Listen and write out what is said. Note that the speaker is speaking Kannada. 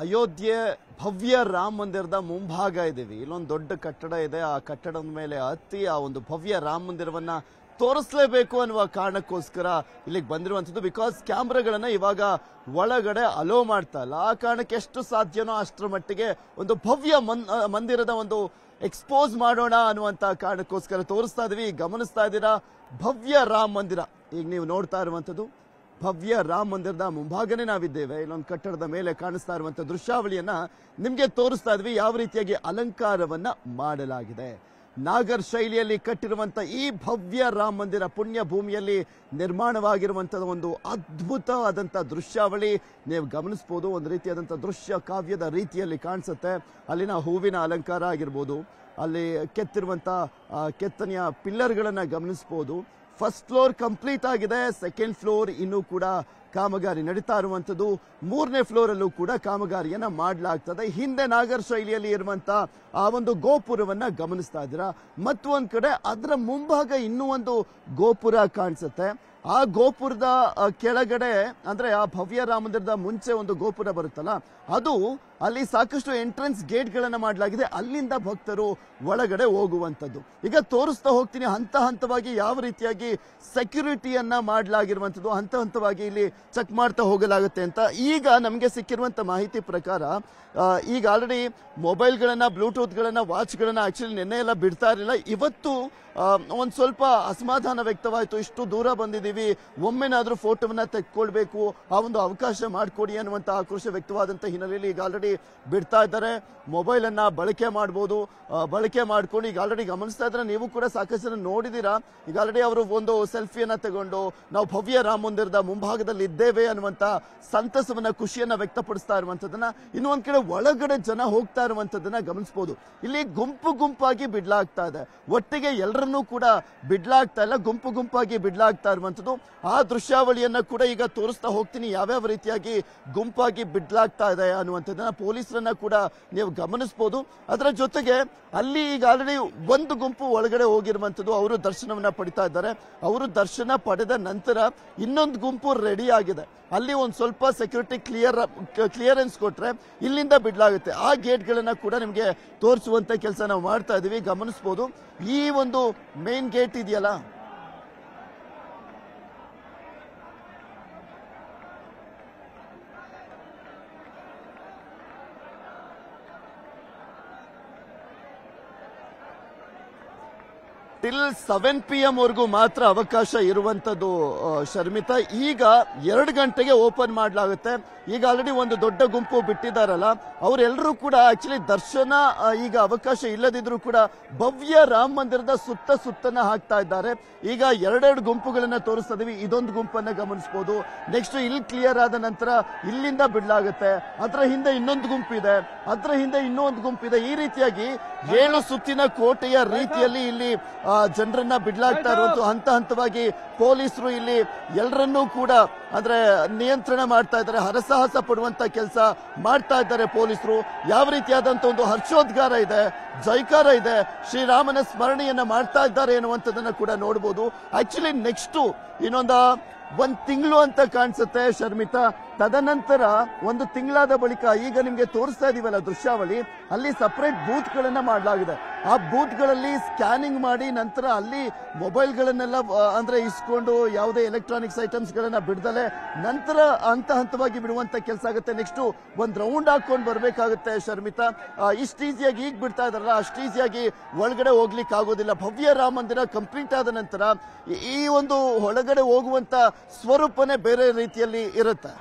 ಅಯೋಧ್ಯೆ ಭವ್ಯ ರಾಮ ಮಂದಿರದ ಮುಂಭಾಗ ಇದ್ದೀವಿ ಇಲ್ಲೊಂದು ದೊಡ್ಡ ಕಟ್ಟಡ ಇದೆ. ಆ ಕಟ್ಟಡದ ಮೇಲೆ ಹತ್ತಿ ಆ ಒಂದು ಭವ್ಯ ರಾಮ ಮಂದಿರವನ್ನ ತೋರಿಸ್ಲೇಬೇಕು ಅನ್ನುವ ಕಾರಣಕ್ಕೋಸ್ಕರ ಇಲ್ಲಿಗೆ ಬಂದಿರುವಂಥದ್ದು. ಬಿಕಾಸ್ ಕ್ಯಾಮ್ರಾಗಳನ್ನ ಇವಾಗ ಒಳಗಡೆ ಅಲೋ ಮಾಡ್ತಾ ಇಲ್ಲ. ಆ ಕಾರಣಕ್ಕೆ ಎಷ್ಟು ಸಾಧ್ಯನೋ ಅಷ್ಟರ ಮಟ್ಟಿಗೆ ಒಂದು ಭವ್ಯ ಮಂದಿರದ ಒಂದು ಎಕ್ಸ್ಪೋಸ್ ಮಾಡೋಣ ಅನ್ನುವಂತ ಕಾರಣಕ್ಕೋಸ್ಕರ ತೋರಿಸ್ತಾ ಇದೀವಿ. ಗಮನಿಸ್ತಾ ಇದ್ದೀರಾ? ಭವ್ಯ ರಾಮ ಮಂದಿರ. ಈಗ ನೀವು ನೋಡ್ತಾ ಇರುವಂಥದ್ದು. ಭವ್ಯ ರಾಮ ಮಂದಿರದ ಮುಂಭಾಗನೇ ನಾವಿದ್ದೇವೆ. ಇಲ್ಲೊಂದು ಕಟ್ಟಡದ ಮೇಲೆ ಕಾಣಿಸ್ತಾ ಇರುವಂತಹ ದೃಶ್ಯಾವಳಿಯನ್ನ ನಿಮ್ಗೆ ತೋರಿಸ್ತಾ ಇದ್ವಿ. ಯಾವ ರೀತಿಯಾಗಿ ಅಲಂಕಾರವನ್ನ ಮಾಡಲಾಗಿದೆ. ನಾಗರ್ ಶೈಲಿಯಲ್ಲಿ ಕಟ್ಟಿರುವಂತ ಈ ಭವ್ಯ ರಾಮ ಮಂದಿರ ಪುಣ್ಯ ಭೂಮಿಯಲ್ಲಿ ನಿರ್ಮಾಣವಾಗಿರುವಂತಹ ಒಂದು ಅದ್ಭುತವಾದಂತ ದೃಶ್ಯಾವಳಿ ನೀವು ಗಮನಿಸಬಹುದು ಒಂದು ರೀತಿಯಾದಂತ ದೃಶ್ಯ ಕಾವ್ಯದ ರೀತಿಯಲ್ಲಿ ಕಾಣಿಸುತ್ತೆ. ಅಲ್ಲಿನ ಹೂವಿನ ಅಲಂಕಾರ ಆಗಿರ್ಬೋದು. ಅಲ್ಲಿ ಕೆತ್ತಿರುವಂತ ಆ, ಕೆತ್ತನೆಯ ಪಿಲ್ಲರ್ಗಳನ್ನ ಗಮನಿಸಬಹುದು ಫಸ್ಟ್ ಫ್ಲೋರ್ ಕಂಪ್ಲೀಟ್ ಆಗಿದೆ. ಸೆಕೆಂಡ್ ಫ್ಲೋರ್ ಇನ್ನೂ ಕೂಡ ಕಾಮಗಾರಿ ನಡೀತಾ ಇರುವಂಥದ್ದು. ಮೂರನೇ ಫ್ಲೋರಲ್ಲೂ ಕೂಡ ಕಾಮಗಾರಿಯನ್ನು ಮಾಡಲಾಗ್ತದೆ. ಹಿಂದೆ ನಾಗರ ಶೈಲಿಯಲ್ಲಿ ಇರುವಂಥ ಆ ಒಂದು ಗೋಪುರವನ್ನ ಗಮನಿಸ್ತಾ ಇದ್ದೀರಾ? ಮತ್ತೊಂದು ಕಡೆ ಅದರ ಮುಂಭಾಗ ಇನ್ನೂ ಒಂದು ಗೋಪುರ ಕಾಣಿಸುತ್ತೆ. ಆ ಗೋಪುರದ ಕೆಳಗಡೆ, ಅಂದ್ರೆ ಆ ಭವ್ಯ ರಾಮ ಮಂದಿರದ ಮುಂಚೆ ಒಂದು ಗೋಪುರ ಬರುತ್ತಲ್ಲ, ಅದು ಅಲ್ಲಿ ಸಾಕಷ್ಟು ಎಂಟ್ರೆನ್ಸ್ ಗೇಟ್ ಗಳನ್ನ ಮಾಡಲಾಗಿದೆ. ಅಲ್ಲಿಂದ ಭಕ್ತರು ಒಳಗಡೆ ಹೋಗುವಂತದ್ದು ಈಗ ತೋರಿಸ್ತಾ ಹೋಗ್ತೀನಿ, ಹಂತ ಹಂತವಾಗಿ ಯಾವ ರೀತಿಯಾಗಿ ಸೆಕ್ಯೂರಿಟಿಯನ್ನ ಮಾಡಲಾಗಿರುವಂಥದ್ದು, ಹಂತ ಹಂತವಾಗಿ ಇಲ್ಲಿ ಚೆಕ್ ಮಾಡ್ತಾ ಹೋಗಲಾಗುತ್ತೆ ಅಂತ. ಈಗ ನಮಗೆ ಸಿಕ್ಕಿರುವಂತ ಮಾಹಿತಿ ಪ್ರಕಾರ ಈಗ ಆಲ್ರೆಡಿ ಮೊಬೈಲ್ಗಳನ್ನು ಬ್ಲೂಟೂತ್ಗಳನ್ನು ವಾಚ್ಗಳನ್ನು ಆಕ್ಚುಲಿ ನಿನ್ನೆ ಎಲ್ಲ ಬಿಡ್ತಾ ಇರಲಿಲ್ಲ. ಇವತ್ತು ಒಂದ್ ಸ್ವಲ್ಪ ಅಸಮಾಧಾನ ವ್ಯಕ್ತವಾಯಿತು. ಇಷ್ಟು ದೂರ ಬಂದಿದ್ದೀವಿ. ಒಮ್ಮೆನಾದ್ರೂ ಫೋಟೋವನ್ನ ತೆಕ್ಕೊಳ್ಬೇಕು. ಆ ಒಂದು ಅವಕಾಶ ಮಾಡಿಕೊಡಿ ಅನ್ನುವಂತ ಆಕ್ರೋಶ ವ್ಯಕ್ತವಾದಂತ ಹಿನ್ನೆಲೆಯಲ್ಲಿ ಈಗ ಆಲ್ರೆಡಿ ಬಿಡ್ತಾ ಇದ್ದಾರೆ. ಮೊಬೈಲ್ ಅನ್ನ ಬಳಕೆ ಮಾಡಬಹುದು ಬಳಕೆ ಮಾಡ್ಕೊಂಡು ಈಗ ಆಲ್ರೆಡಿ ಗಮನಿಸ್ತಾ ಇದ್ರೆ ನೀವು ಕೂಡ ಸಾಕಷ್ಟು ನೋಡಿದ್ದೀರಾ ನೋಡಿದೀರಾ. ಈಗ ಆಲ್ರೆಡಿ ಅವರು ಒಂದು ಸೆಲ್ಫಿಯನ್ನ ತಗೊಂಡು ನಾವು ಭವ್ಯ ರಾಮ ಮಂದಿರದ ಮುಂಭಾಗದಲ್ಲಿ ಇದ್ದೇವೆ ಅನ್ನುವಂತ ಸಂತಸವನ್ನ, ಖುಷಿಯನ್ನ ವ್ಯಕ್ತಪಡಿಸ್ತಾ ಇರುವಂತದನ್ನ ಇನ್ನು ಕಡೆ ಒಳಗಡೆ ಜನ ಹೋಗ್ತಾ ಇರುವಂತದನ್ನ ಗಮನಿಸಬಹುದು ಇಲ್ಲಿ ಗುಂಪು ಗುಂಪಾಗಿ ಬಿಡ್ಲಾಗ್ತಾ ಇದೆ. ಒಟ್ಟಿಗೆ ಎಲ್ಲರನ್ನೂ ಕೂಡ ಬಿಡ್ಲಾಗ್ತಾ ಇಲ್ಲ. ಗುಂಪು ಗುಂಪಾಗಿ ಬಿಡ್ಲಾಗ್ತಾ ಇರುವಂತದ್ದು ಆ ದೃಶ್ಯಾವಳಿಯನ್ನ ಕೂಡ ಈಗ ತೋರಿಸ್ತಾ ಹೋಗ್ತೀನಿ. ಯಾವ್ಯಾವ ರೀತಿಯಾಗಿ ಗುಂಪಾಗಿ ಬಿಡ್ಲಾಗ್ತಾ ಇದೆ ಅನ್ನುವಂಥದ್ದನ್ನ ಪೊಲೀಸರನ್ನ ಕೂಡ ನೀವು ಗಮನಿಸಬಹುದು ಅದರ ಜೊತೆಗೆ ಅಲ್ಲಿ ಈಗ ಆಲ್ರೆಡಿ ಒಂದು ಗುಂಪು ಒಳಗಡೆ ಹೋಗಿರುವಂತದ್ದು ಅವರು ದರ್ಶನವನ್ನ ಪಡಿತಾ ಇದ್ದಾರೆ. ಅವರು ದರ್ಶನ ಪಡೆದ ನಂತರ ಇನ್ನೊಂದು ಗುಂಪು ರೆಡಿ ಆಗಿದೆ. ಅಲ್ಲಿ ಒಂದು ಸ್ವಲ್ಪ ಸೆಕ್ಯೂರಿಟಿ ಕ್ಲಿಯರ್ ಕ್ಲಿಯರೆನ್ಸ್ ಕೊಟ್ರೆ ಇಲ್ಲಿಂದ ಬಿಡ್ಲಾಗುತ್ತೆ. ಆ ಗೇಟ್ಗಳನ್ನು ಕೂಡ ನಿಮಗೆ ತೋರಿಸುವಂತ ಕೆಲಸ ನಾವು ಮಾಡ್ತಾ ಇದೀವಿ. ಗಮನಿಸಬಹುದು ಈ ಒಂದು ಮೇನ್ ಗೇಟ್ ಇದೆಯಲ್ಲ? ಟಿಲ್ ಸೆವೆನ್ ಪಿ ಎಂ ವರೆಗೂ ಮಾತ್ರ ಅವಕಾಶ ಇರುವಂತದ್ದು ಶರ್ಮಿತಾ. ಈಗ ಎರಡು ಗಂಟೆಗೆ ಓಪನ್ ಮಾಡಲಾಗುತ್ತೆ. ಈಗ ಆಲ್ರೆಡಿ ಒಂದು ದೊಡ್ಡ ಗುಂಪು ಬಿಟ್ಟಿದ್ದಾರಲ್ಲ ಅವರೆಲ್ಲರೂ ಕೂಡ ಆಕ್ಚುಲಿ ದರ್ಶನ ಈಗ ಅವಕಾಶ ಇಲ್ಲದಿದ್ರು ಕೂಡ ಭವ್ಯ ರಾಮ ಮಂದಿರದ ಸುತ್ತ ಸುತ್ತನ ಹಾಕ್ತಾ ಇದ್ದಾರೆ. ಈಗ ಎರಡೆರಡು ಗುಂಪುಗಳನ್ನ ತೋರಿಸ್ತಾ ಇದೊಂದು ಗುಂಪನ್ನ ಗಮನಿಸಬಹುದು ನೆಕ್ಸ್ಟ್ ಇಲ್ಲಿ ಕ್ಲಿಯರ್ ಆದ ನಂತರ ಇಲ್ಲಿಂದ ಬಿಡ್ಲಾಗುತ್ತೆ. ಅದರ ಹಿಂದೆ ಇನ್ನೊಂದು ಗುಂಪಿದೆ ಅದರ ಹಿಂದೆ ಇನ್ನೊಂದು ಗುಂಪಿದೆ ಈ ರೀತಿಯಾಗಿ ಏಳು ಸುತ್ತಿನ ಕೋಟೆಯ ರೀತಿಯಲ್ಲಿ ಇಲ್ಲಿ ಜನರನ್ನ ಬಿಡ್ಲಾಗ್ತಾ ಇರುವಂತ ಹಂತ ಹಂತವಾಗಿ ಪೊಲೀಸರು ಇಲ್ಲಿ ಎಲ್ಲರನ್ನೂ ಕೂಡ ಅಂದ್ರೆ ನಿಯಂತ್ರಣ ಮಾಡ್ತಾ ಇದ್ದಾರೆ ಹರಸಾಹಸ ಪಡುವಂತ ಕೆಲಸ ಮಾಡ್ತಾ ಇದ್ದಾರೆ ಪೊಲೀಸರು. ಯಾವ ರೀತಿಯಾದಂತ ಒಂದು ಹರ್ಷೋದ್ಗಾರ ಇದೆ ಜೈಕಾರ ಇದೆ ಶ್ರೀರಾಮನ ಸ್ಮರಣೆಯನ್ನ ಮಾಡ್ತಾ ಇದ್ದಾರೆ ಎನ್ನುವಂಥದ್ದನ್ನ ಕೂಡ ನೋಡಬಹುದು ಆಕ್ಚುಲಿ ನೆಕ್ಸ್ಟ್ ಇನ್ನೊಂದ ಒಂದ್ ತಿಂಗಳು ಅಂತ ಕಾಣಿಸುತ್ತೆ ಶರ್ಮಿತಾ. ತದನಂತರ ಒಂದು ತಿಂಗಳಾದ ಬಳಿಕ ಈಗ ನಿಮ್ಗೆ ತೋರಿಸ್ತಾ ಇದೀವಲ್ಲ ದೃಶ್ಯಾವಳಿ, ಅಲ್ಲಿ ಸಪರೇಟ್ ಬೂತ್ ಗಳನ್ನ ಮಾಡಲಾಗಿದೆ. ಆ ಬೂತ್ಗಳಲ್ಲಿ ಸ್ಕ್ಯಾನಿಂಗ್ ಮಾಡಿ ನಂತರ ಅಲ್ಲಿ ಮೊಬೈಲ್ ಗಳನ್ನೆಲ್ಲ ಅಂದ್ರೆ ಇಸ್ಕೊಂಡು ಯಾವುದೇ ಎಲೆಕ್ಟ್ರಾನಿಕ್ಸ್ ಐಟಮ್ಸ್ ಗಳನ್ನ ಬಿಡದಲೆ ನಂತರ ಹಂತ ಹಂತವಾಗಿ ಬಿಡುವಂತ ಕೆಲಸ ಆಗುತ್ತೆ. ನೆಕ್ಸ್ಟ್ ಒಂದ್ ರೌಂಡ್ ಹಾಕೊಂಡು ಬರ್ಬೇಕಾಗುತ್ತೆ ಶರ್ಮಿತಾ. ಇಷ್ಟ ಈಸಿಯಾಗಿ ಈಗ ಬಿಡ್ತಾ ಇದಾರಲ್ಲ ಅಷ್ಟು ಈಸಿಯಾಗಿ ಒಳಗಡೆ ಹೋಗ್ಲಿಕ್ಕೆ ಆಗೋದಿಲ್ಲ. ಭವ್ಯ ರಾಮ ಮಂದಿರ ಕಂಪ್ಲೀಟ್ ಆದ ನಂತರ ಈ ಒಂದು ಒಳಗಡೆ ಹೋಗುವಂತ ಸ್ವರೂಪನೇ ಬೇರೆ ರೀತಿಯಲ್ಲಿ ಇರುತ್ತೆ.